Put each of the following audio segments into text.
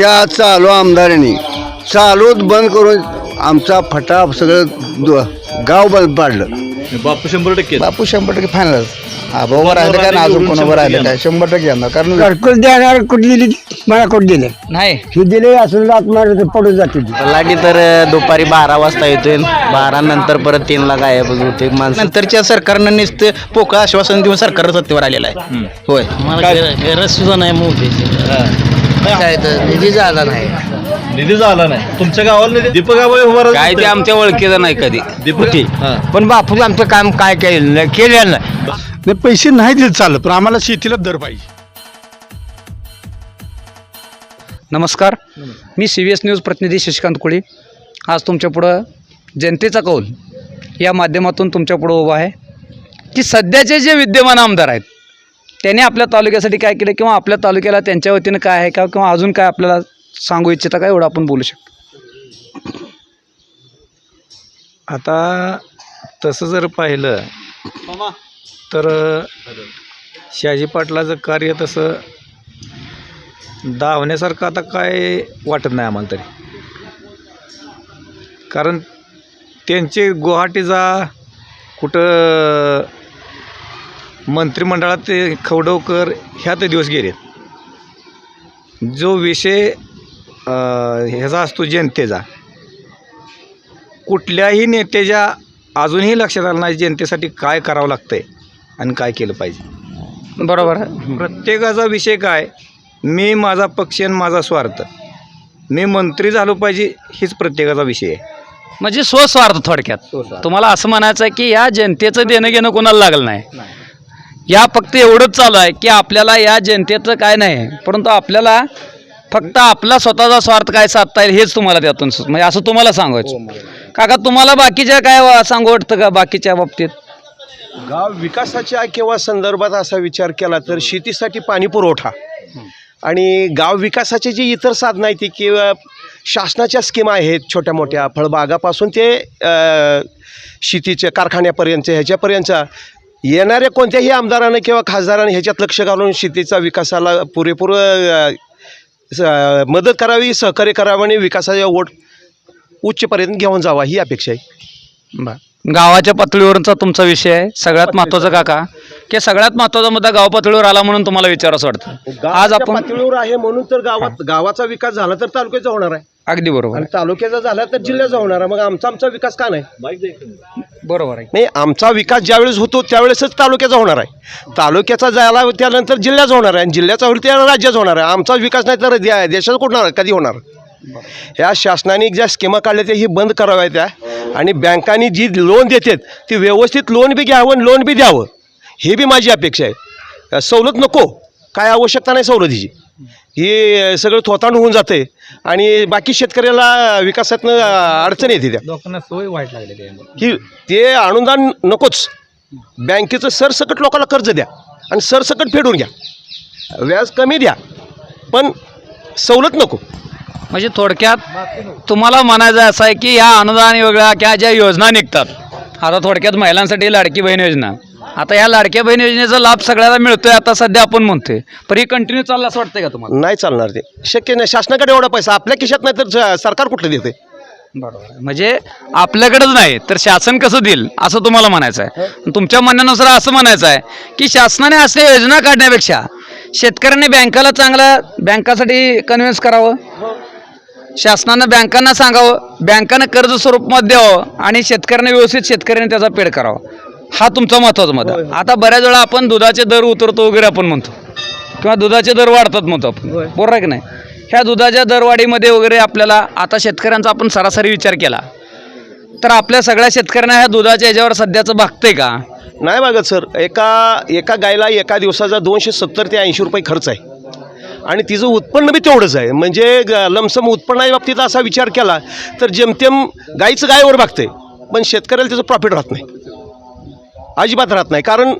ह्या चालू आमदारांनी चालूच बंद करून आमचा फटा सगळं दु- गाव बंद पाडलं. बापू शंभर टक्के बापू शंभर टक्के फायनल आबावर राहिलं काय? ना अजून कोणावर राहिलं काय? शंभर टक्के येणार. कारण घरकुल देणार कुठे दिली मला कुठे दिले? नाही. हे दिले असं लात मारत पडून जाते ती. लाटी तर अ, दुपारी बारा वाजता येतोय. बारा नंतर परत तीनला गायब होते माणसं. नंतरच्या सरकारनं नुसतं पोकळ आश्वासन देऊन सरकार सत्तेवर आलेलं आहे. होय. गरज सुद्धा नाही काय तर निधी झाला नाही. निधी झाला नाही. तुमच्या गावाला निधी दीपक आबाई उभा राहत काय ते. आमच्या ओळखीचं नाही कधी. दीपक हां. पण बापूच आमचं काम काय केलं नाही केलेलं नाही. नाही पैसे नाही दिले चालत पण आम्हाला शेतीला दर पाहिजे. नमस्कार. मी सी व्ही एस न्यूज प्रतिनिधी शशिकांत कोळी. आज तुमच्यापुढं जनतेचा कौल या माध्यमातून तुमच्यापुढं उभा आहे की सध्याचे जे विद्यमान आमदार आहेत त्यांनी आपल्या तालुक्यासाठी काय केलं किंवा आपल्या तालुक्याला त्यांच्या वतीनं काय आहे का किंवा अजून काय आपल्याला सांगू इच्छिता का एवढं आपण बोलू शकतो? आता तसं जर पाहिलं तर शहाजी पाटलाचं कार्य तसं धावण्यासारखं आता काय वाटत नाही आम्हाला तरी. कारण त्यांचे गुवाहाटीचा कुठं मंत्रिमंडळात खवडवकर ह्यात दिवस गेले. जो विषय ह्याचा असतो जनतेचा. कुठल्याही नेत्याच्या अजूनही लक्षात आलं नाही जनतेसाठी काय करावं लागतंय आणि काय केलं पाहिजे. बरोबर. आहे प्रत्येकाचा विषय काय? मी माझा पक्ष आणि माझा स्वार्थ. मी मंत्री झालो पाहिजे हीच प्रत्येकाचा विषय आहे. म्हणजे स्वस्वार्थ थोडक्यात. तुम्हाला असं म्हणायचं आहे की या जनतेचं देणं घेणं कोणाला लागलं नाही. या फक्त एवढंच चालू आहे की आपल्याला या जनतेचं काय नाही परंतु आपल्याला फक्त आपला स्वतःचा स्वार्थ काय साधता येईल हेच तुम्हाला त्यातून म्हणजे असं तुम्हाला सांगायचं. काका तुम्हाला बाकीच्या काय सांगू वाटतं का बाकीच्या बाबतीत? गाव विकासाच्या किंवा संदर्भात असा विचार केला तर शेतीसाठी पाणी पुरवठा. आणि गाव विकासाचे जे इतर साधनं आहेत ती किंवा शासनाच्या स्कीम आहेत छोट्या मोठ्या फळबागापासून ते शेतीच्या कारखान्यापर्यंत ह्याच्यापर्यंतचा येणाऱ्या कोणत्याही आमदारानं किंवा खासदारानं ह्याच्यात लक्ष घालून शेतीचा विकासाला पुरेपूर मदत करावी सहकार्य करावं आणि विकासाच्या ओढ उच्चपर्यंत घेऊन जावा ही अपेक्षा आहे. बर. गावाच्या पातळीवरचा तुमचा विषय आहे. सगळ्यात महत्त्वाचा काका की सगळ्यात महत्त्वाचा मुद्दा गाव पातळीवर आला म्हणून तुम्हाला विचारावं वाटतं. आज आपण पातळीवर आहे म्हणून तर गावात गावाचा विकास झाला तर तालुक्याचा होणार आहे. अगदी बरोबर आणि. तालुक्याचा झाला तर जिल्ह्याचा होणार आहे. मग आमचा आमचा विकास का नाही? बरोबर आहे. नाही आमचा विकास ज्यावेळेस होतो त्यावेळेसच तालुक्याचा होणार आहे. तालुक्याचा झाला त्यानंतर जिल्ह्याचा होणार आहे आणि जिल्ह्याचा होईल त्या राज्याचा होणार आहे. आमचा विकास नाही तर द्या- देशाचा कुठं होणार? कधी होणार? ह्या शासनाने ज्या स्कीमा काढल्या त्या ही बंद कराव्या त्या. आणि बँकांनी जी लोन देतात ती व्यवस्थित लोन बी घ्यावं आणि लोन बी द्यावं. हे बी माझी अपेक्षा आहे. सवलत नको. काय आवश्यकता नाही सवलतीची. हे सगळं थोतांड होऊन जाते. आणि बाकी शेतकऱ्याला विकासातनं अडचण येते त्या. लोकांना सवय वाईट लागलेली आहे की ते अनुदान नकोच. बँकेचं सरसकट लोकांना कर्ज द्या आणि सरसकट फेडून घ्या. व्याज कमी द्या पण सवलत नको. म्हणजे थोडक्यात तुम्हाला म्हणायचं असं आहे की या अनुदान वेगळ्या किंवा ज्या योजना निघतात आता थोडक्यात महिलांसाठी लाडकी बहीण योजना. आता या लाडक्या बहीण योजनेचा लाभ सगळ्याला मिळतोय आता सध्या आपण म्हणतोय. पण ही कंटिन्यू चाललं असं वाटतंय का तुम्हाला? नाही चालणार ते. शक्य नाही. शासनाकडे एवढा पैसा आपल्या खिशात नाही तर स- सरकार कुठलं देते बरोबर. म्हणजे आपल्याकडेच नाही तर शासन कसं देईल असं तुम्हाला म्हणायचं आहे तुमच्या म्हणण्यानुसार असं म्हणायचं आहे की शासनाने असल्या योजना काढण्यापेक्षा शेतकऱ्यांनी बँकाला चांगलं बँकासाठी कन्व्हिन्स करावं. शासनानं बँकांना सांगावं बँकानं कर्ज स्वरूपात द्यावं आणि शेतकऱ्यांना व्यवस्थित शेतकऱ्यांनी त्याचा पेड करावा. हा तुमचा महत्त्वाचा मत आहे आता बऱ्याच वेळा आपण दुधाचे दर उतरतो वगैरे आपण म्हणतो. किंवा दुधाचे दर वाढतात म्हणतो आपण. बरोबर आहे की नाही? ह्या दुधाच्या दरवाढीमध्ये वगैरे आपल्याला आता शेतकऱ्यांचा आपण सरासरी विचार केला. तर आपल्या सगळ्या शेतकऱ्यांना ह्या दुधाच्या याच्यावर सध्याचं भागतंय का? नाही बघत सर. एका एका गायला एका दिवसाचा दोनशे सत्तर ते ऐंशी रुपये खर्च आहे. आणि तिचं उत्पन्न बी तेवढंच आहे. म्हणजे ग- लमसम उत्पन्नाच्या बाबतीत असा विचार केला तर जेमतेम गाईचं गायवर भागतंय पण शेतकऱ्याला त्याचं प्रॉफिट राहत नाही. अजिबात राहत नाही. कारण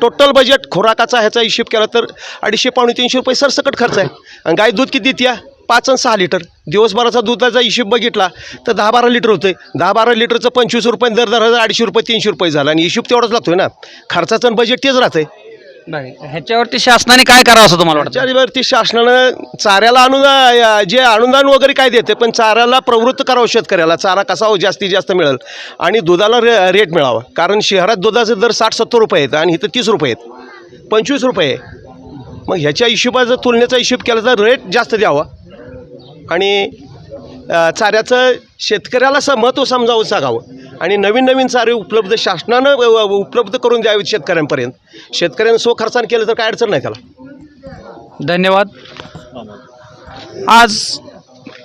टोटल बजेट खुराकाचा ह्याचा हिशेब केला तर अडीचशे पावणे तीनशे रुपये सरसकट खर्च आहे. आणि गाय दूध किती देते पाच आणि सहा लिटर. दिवसभराचा दुधाचा हिशेब बघितला तर दहा बारा लिटर होते दहा बारा लिटरचं पंचवीस रुपये दर दर हजार अडीचशे रुपये तीनशे रुपये झाला. आणि हिशोब तेवढाच आहे ना. खर्चाचं बजेट तेच राहतं आहे राहतंय ह्याच्यावरती शासनाने काय करावं असं तुम्हाला वाटतं? त्याच्यावरती शासनानं चाऱ्याला अनुदान जे अनुदान वगैरे काय देते पण चाऱ्याला प्रवृत्त करावं शेतकऱ्याला. चारा कसा हो जास्तीत जास्त मिळेल. आणि दुधाला रे रेट मिळावा. कारण शहरात दुधाचे दर साठ सत्तर रुपये आहेत आणि इथं तीस रुपये आहेत. पंचवीस रुपये आहे. मग ह्याच्या हिशोबाचा तुलनेचा हिशोब केला तर रेट जास्त द्यावा. आणि चाऱ्याचं शेतकऱ्याला स महत्त्व समजावून सांगावं. आणि नवीन नवीन चारे उपलब्ध शासनानं व- उपलब्ध करून द्यावी शेतकऱ्यांपर्यंत. शेतकऱ्यांनी स्वखर्चानं केलं तर काय अडचण नाही त्याला. धन्यवाद. आज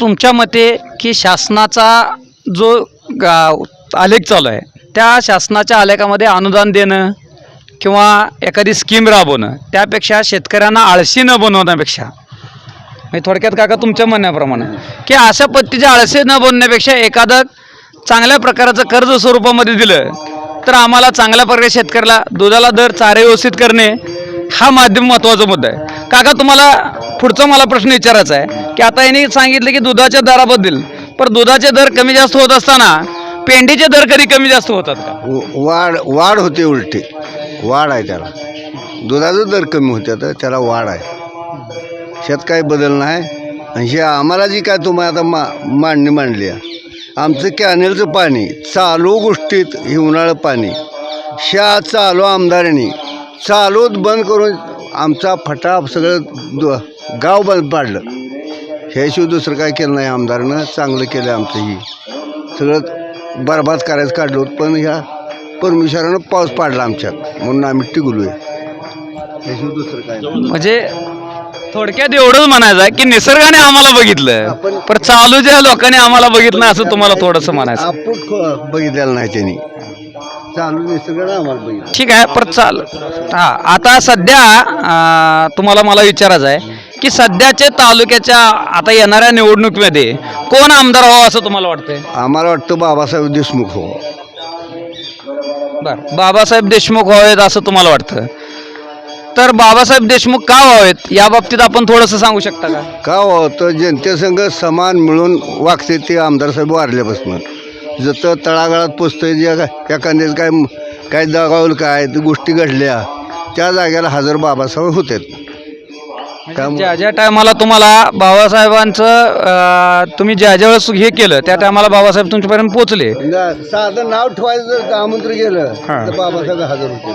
तुमच्या मते की शासनाचा जो गा- आलेख चालू आहे त्या शासनाच्या आलेखामध्ये अनुदान देणं किंवा एखादी स्कीम राबवणं त्यापेक्षा शेतकऱ्यांना आळशी न बनवण्यापेक्षा म्हणजे थोडक्यात काका तुमच्या म्हणण्याप्रमाणे की अशा पद्धतीचे आळशी न बनण्यापेक्षा एखादं चांगल्या प्रकारचं कर्ज स्वरूपामध्ये दिलं तर आम्हाला चांगल्या प्रकारे शेतकऱ्याला दुधाला दर चारे व्यवस्थित करणे हा माध्यम महत्त्वाचा मुद्दा आहे. काका तुम्हाला पुढचा मला प्रश्न विचारायचा आहे की आता यांनी सांगितलं की दुधाच्या दराबद्दल पण दुधाचे दर कमी जास्त होत असताना पेंडीचे दर कधी कमी जास्त होतात का? व- वाढ वाढ होते उलटी. वाढ आहे त्याला. दुधाचा दर कमी होते तर त्याला वाढ आहे. शेत काही बदल नाही. आणि हे आम्हाला जी काय तुम्ही आता मा मांडणी मांडली आहे आमचं कॅनेलचं पाणी चालू गोष्टीत हे उन्हाळं पाणी. शा चालू आमदारांनी चालूच बंद करून आमचा फटा सगळं दु- गाव बंद पाडलं. ह्याशिवाय दुसरं काय केलं नाही आमदारानं चांगलं केलं आमचं ही सगळं बरबाद करायचं काढलं होतं पण ह्या परमेश्वरानं पाऊस पाडला आमच्यात म्हणून आम्ही टिकलो ह्याशिवाय दुसरं काय म्हणजे थोडक्यात एवढंच म्हणायचं आहे की निसर्गाने आम्हाला बघितलं पण चालूच्या लोकांनी आम्हाला बघितलं असं तुम्हाला थोडंसं म्हणायचं. आपण ख- बघितलेलं नाही त्यांनी. चालू निसर्गानं आम्हाला बघितलं. ठीक आहे परत चाल हा आता सध्या अं, तुम्हाला मला विचारायचं आहे की सध्याचे तालुक्याच्या आता येणाऱ्या निवडणुकीमध्ये कोण आमदार व्हावं असं तुम्हाला वाटतंय? आम्हाला वाटतं बाबासाहेब देशमुख हो. बर बाबासाहेब देशमुख व्हावेत असं तुम्हाला वाटतं. तर बाबासाहेब देशमुख का व्हावेत? या बाबतीत आपण थोडंसं सांगू शकता का? का हो तर जनतेसंग समान मिळून वागते ते आमदार साहेब वारल्यापासून. जसं तळागाळात पोचतंय जे काय एखाद्याच काय काय दगावलं काय ते गोष्टी घडल्या त्या जागेला हजर बाबासाहेब होते त्यामुळे ज्या ज्या टायमाला तुम्हाला बाबासाहेबांचं अं, तुम्ही ज्या ज्या वेळेस हे केलं त्या टायमाला बाबासाहेब तुमच्यापर्यंत पोहोचले साधं नाव ठेवायचं जर आमंत्रण गेलं तर बाबासाहेब हजर होते.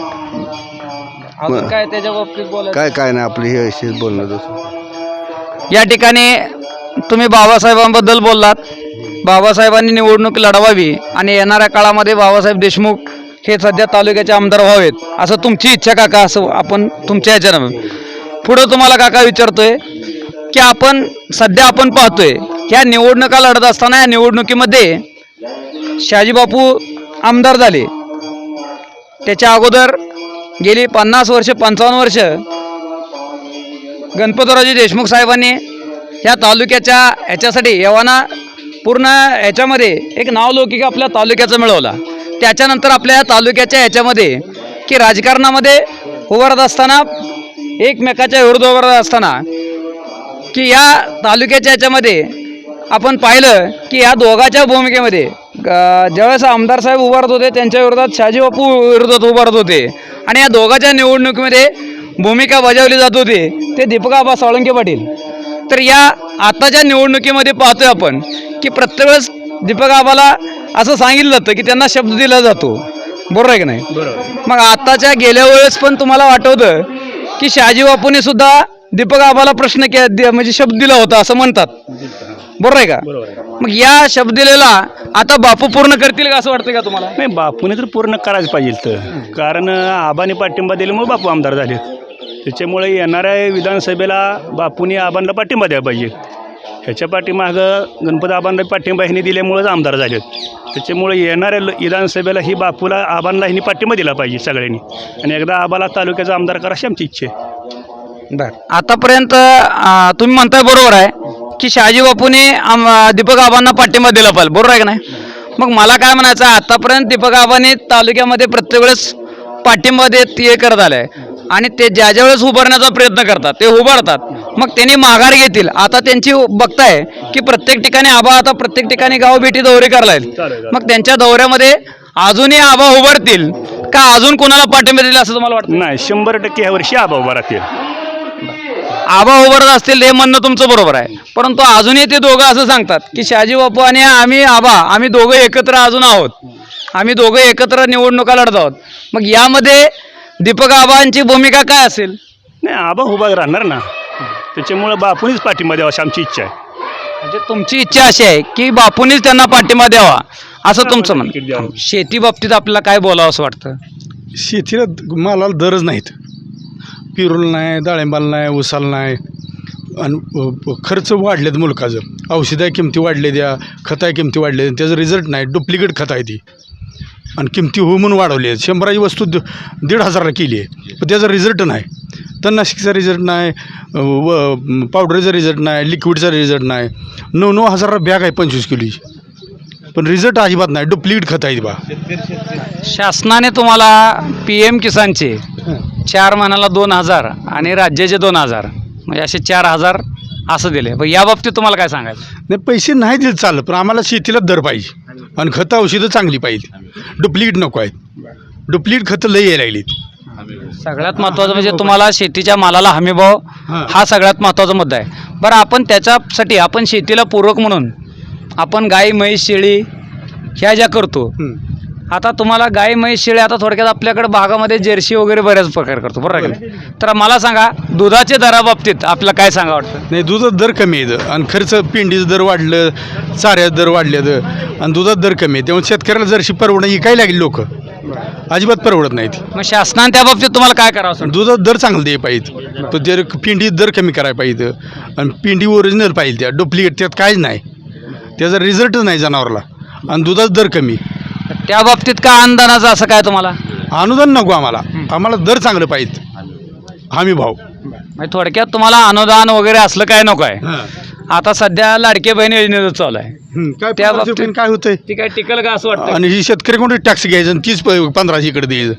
अजून काय त्याच्या बाबतीत बोलायचं? काय काय नाही आपली हे अशीच बोलणं तसं. या ठिकाणी तुम्ही बाबासाहेबांबद्दल बोललात. बाबासाहेबांनी निवडणूक लढवावी आणि येणाऱ्या काळामध्ये बाबासाहेब देशमुख हे सध्या तालुक्याचे आमदार व्हावेत असं तुमची इच्छा काका असं आपण तुमच्या ह्याच्यानं. पुढं तुम्हाला काका विचारतोय की आपण सध्या आपण पाहतोय ह्या निवडणुका लढत असताना या निवडणुकीमध्ये शहाजीबापू आमदार झाले. त्याच्या अगोदर गेली पन्नास वर्ष पंचावन्न वर्ष. गणपतरावजी देशमुख साहेबांनी ह्या तालुक्याच्या ह्याच्यासाठी यवाना पूर्ण ह्याच्यामध्ये एक नावलौकिक आपल्या तालुक्याचं मिळवला. त्याच्यानंतर आपल्या या तालुक्याच्या ह्याच्यामध्ये की राजकारणामध्ये उभारत असताना एकमेकाच्या विरुद्ध उभारत असताना की या तालुक्याच्या ह्याच्यामध्ये आपण पाहिलं की या दोघाच्या भूमिकेमध्ये ज्यावेळेस आमदार साहेब उभारत होते त्यांच्या विरोधात शहाजी बापू विरोधात उभारत होते. आणि या दोघाच्या निवडणुकीमध्ये भूमिका बजावली जात होती. ते दीपक आबा साळुंके पाटील. तर या आताच्या निवडणुकीमध्ये पाहतोय आपण की प्रत्येक वेळेस दीपक आबाला असं सांगितलं जातं की त्यांना शब्द दिला जातो. बरोबर आहे की नाही? मग आताच्या गेल्या वेळेस पण तुम्हाला आठवतं की शहाजी बापूने सुद्धा दीपक आबाला प्रश्न के म्हणजे शब्द दिला होता असं म्हणतात. बरोबर आहे का? मग या शब्द दिलेला आता बापू पूर्ण करतील का असं वाटतं का तुम्हाला? नाही बापूने तर पूर्ण करायच पाहिजे तर कारण आबाने पाठिंबा दिल्यामुळे बापू आमदार झाले. त्याच्यामुळे येणाऱ्या विधानसभेला बापूने आबांना पाठिंबा द्यायला पाहिजे. ह्याच्या पाठीमागं गणपती आबांना पाठिंबा ह्यांनी दिल्यामुळेच आमदार झाले. त्याच्यामुळे येणाऱ्या ल- विधानसभेला ही बापूला आबांना ह्यांनी पाठिंबा दिला पाहिजे सगळ्यांनी. आणि एकदा आबाला तालुक्याचा आमदार करा अशी आमची इच्छा आहे. बर. आतापर्यंत अं, तुम्ही म्हणताय बरोबर आहे. की शहाजी बापूने दीपक आबांना पाठिंबा दिला पाहिजे. बरोबर आहे का नाही? मग मला काय म्हणायचं आतापर्यंत दीपक आबाने तालुक्यामध्ये प्रत्येक वेळेस पाठिंबा देत हे करत आलंय. आणि ते ज्या ज्या वेळेस उभारण्याचा प्रयत्न करतात ते उभारतात. मग त्यांनी माघार घेतील. आता त्यांची बघताय की प्रत्येक ठिकाणी आबा आता प्रत्येक ठिकाणी गाव भेटी दौरे करायला. मग त्यांच्या दौऱ्यामध्ये अजूनही आबा उभारतील का अजून कोणाला पाठिंबा दिला असं तुम्हाला वाटतं? नाही शंभर टक्के ह्या वर्षी आबा उभा राहतील. आबा उभारत असतील हे म्हणणं तुमचं बरोबर आहे. परंतु अजूनही ते दोघं असं सांगतात की शहाजी बापू आणि आम्ही आबा आम्ही दोघं एकत्र अजून आहोत. आम्ही दोघं एकत्र निवडणुका लढत आहोत. मग यामध्ये दीपक आबांची भूमिका काय असेल? नाही आबा उभा राहणार ना. त्याच्यामुळं बापूनीच पाठिंबा द्यावा अशी आमची इच्छा आहे. म्हणजे तुमची इच्छा अशी आहे की बापूंनीच त्यांना पाठिंबा द्यावा असं तुमचं म्हणणं. शेती बाबतीत आपल्याला काय बोलावं असं वाटतं? शेतीला मालाला दरच नाहीत. पिरूल नाही डाळिंबाला नाही उसाला नाही. आणि खर्च वाढलेत मुलकाचं. औषधा किमती वाढले द्या खताय किमती वाढले त्याचं रिझल्ट नाही. डुप्लिकेट खत आहे ती. आणि किमती हो म्हणून वाढवली आहेत. शंभराची वस्तू द- दीड हजारला केली आहे. पण त्याचा रिझल्ट नाही. तणनाशकीचा रिझल्ट नाही व पावडरचा रिझल्ट नाही लिक्विडचा रिझल्ट नाही. नऊ नऊ हजारला बॅग आहे पंचवीस किलोची. पण रिझल्ट अजिबात नाही. डुप्लिकेट खत आहे ती बा. शासनाने तुम्हाला पी एम किसानचे चार महिन्याला दोन हजार आणि राज्याचे दोन हजार. म्हणजे असे चार हजार असं दिले. पण या बाबतीत तुम्हाला काय सांगायचं? नाही पैसे नाही दिले चालत पण आम्हाला शेतीला दर पाहिजे. आणि खतं औषधं चांगली पाहिजे डुप्लिकेट नको आहेत. डुप्लिकेट खतं लई यायला लागलीत. सगळ्यात महत्त्वाचं म्हणजे तुम्हाला शेतीच्या मालाला हमीभाव हां. हा सगळ्यात महत्त्वाचा मुद्दा आहे. बरं आपण त्याच्यासाठी आपण शेतीला पूरक म्हणून आपण गाई म्हैस शेळी ह्या ज्या करतो हं. आता तुम्हाला गाई म्हैस शेळी आता थोडक्यात आपल्याकडे भागामध्ये जर्सी वगैरे बऱ्याच प्रकार करतो बरोबर आहे का नाही? तर मला सांगा दुधाच्या दराबाबतीत आपल्याला काय सांगा वाटतं? नाही दुधात दर कमी आहे आणि खर्च पिंडीचं दर वाढलं चाऱ्याचं दर वाढल्यात आणि दुधात दर कमी आहे त्यामुळे शेतकऱ्याला जरशी परवडणं इकायला लागली लोक? अजिबात परवडत नाहीत. मग शासनाने त्या बाबतीत तुम्हाला काय करावं असं दुधात दर चांगलं द्यायला पाहिजे पण ते पिंडी दर कमी करायला पाहिजे आणि पिंडी ओरिजिनल पाहिजे त्या. डुप्लिकेट त्यात काहीच नाही. त्याचा रिझल्टच नाही जनावरला. आणि दुधात दर कमी. त्या बाबतीत काय अनुदानाचं असं काय तुम्हाला? अनुदान नको आम्हाला. आम्हाला दर चांगलं पाहिजे. हमी भाव म्हणजे थोडक्यात तुम्हाला अनुदान वगैरे असलं काय नको आहे. आता सध्या लाडके बहीण योजनेचं चालू आहे. काय त्या बाबतीत- काय होतंय? ती काय टिकल का असं वाटतं आणि ही शेतकरी कोणते टॅक्स घ्यायचं तीच पंधराशे इकडे द्यायचं